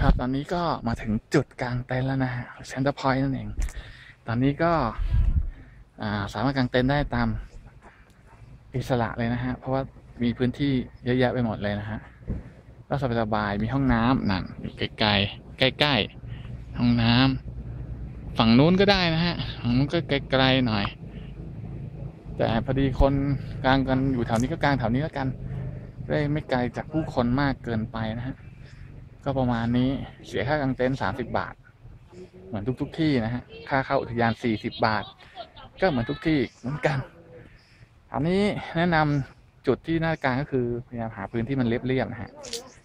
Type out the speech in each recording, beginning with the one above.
ครับตอนนี้ก็มาถึงจุดกลางเต็นท์แล้วนะฮะเซ็นเตอร์พอยต์นั่นเอง ตอนนี้ก็าสามารถกางเต็นท์ได้ตามอิสระเลยนะฮะ เพราะว่ามีพื้นที่เยอะแยะไปหมดเลยนะฮะก็สบายๆมีห้องน้ำนั่นอยู่ไกลๆใกล้ๆห้องน้ำ ฝั่งนู้นก็ได้นะฮะฝั่งนู้นก็ไกลๆหน่อย แต่พอดีคนกลางกันอยู่แถวนี้ก็กลางแถวนี้แล้วกันได้ไม่ไกลจากผู้คนมากเกินไปนะฮะก็ประมาณนี้เสียค่ากางเต็นท์สามสิบบาท เหมือนทุกๆทที่นะฮะค่าเข้าอุทยานสี่สิบบาท ก็เหมือนทุกที่เหมือนกันอันนี้แนะนำจุดที่หน้ากลางก็คือพยายามหาพื้นที่มันเรียบๆนะฮะ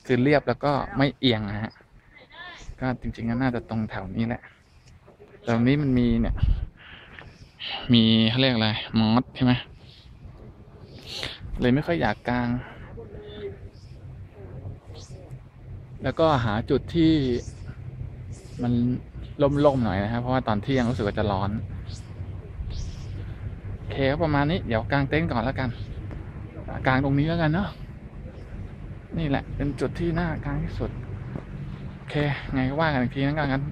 คือเรียบแล้วก็ไม่เอียงนะฮะก็จริงๆก็น่าจะตรงแถวนี้แหละ แต่ตรงนี้มันมีเนี่ย มีเขาเรียกอะไรมอสใช่ไหมเลยไม่ค่อยอยากกลาง แล้วก็หาจุดที่มันล่มๆหน่อยนะครับ เพราะว่าตอนเที่ยงรู้สึกว่าจะร้อนโอเคประมาณนี้เดี๋ยวกางเต็นท์ก่อนแล้วกัน กางตรงนี้แล้วกันเนาะนี่แหละ เป็นจุดที่น่ากางที่สุด โอเค ไงก็ว่ากันอีกทีนะกัน